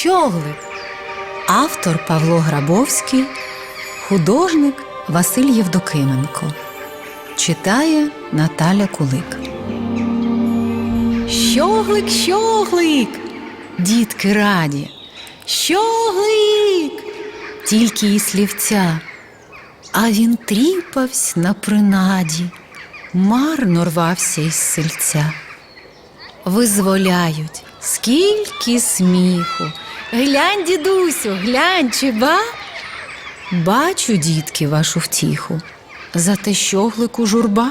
Щоглик. Автор Павло Грабовський, художник Василь Євдокименко. Читає Наталя Кулик. Щоглик, щоглик. Дітки раді. Щоглик. Тільки і слівця. А він тріпавсь на принаді, марно рвався із сельця. Визволяють, скільки сміху. Глянь, дідусю, глянь, чи ба? Бачу, дітки, вашу втіху, за те щоглику журба.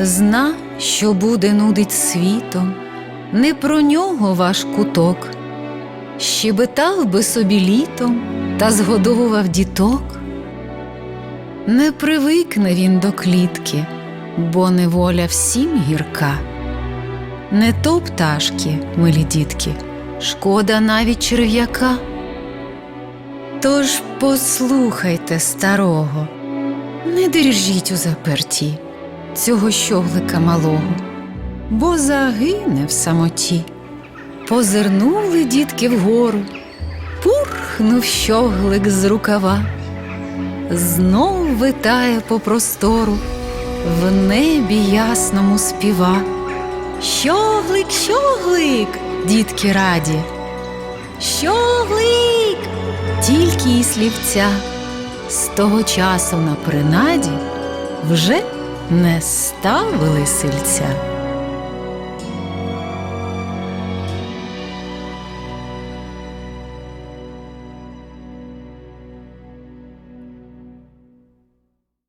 Зна, що буде нудить світом, не про нього ваш куток. Щебетав би собі літом та згодовував діток. Не привикне він до клітки, бо неволя всім гірка. Не то пташки, милі дітки, шкода навіть черв'яка. Тож послухайте старого, не держіть у заперті цього щоглика малого, бо загине в самоті. Позирнули дітки вгору, пурхнув щоглик з рукава, знов витає по простору, в небі ясному співа. Щоглик, щоглик, дітки раді. Щоглик, тільки і слівця, з того часу на принаді вже не ставили сильця.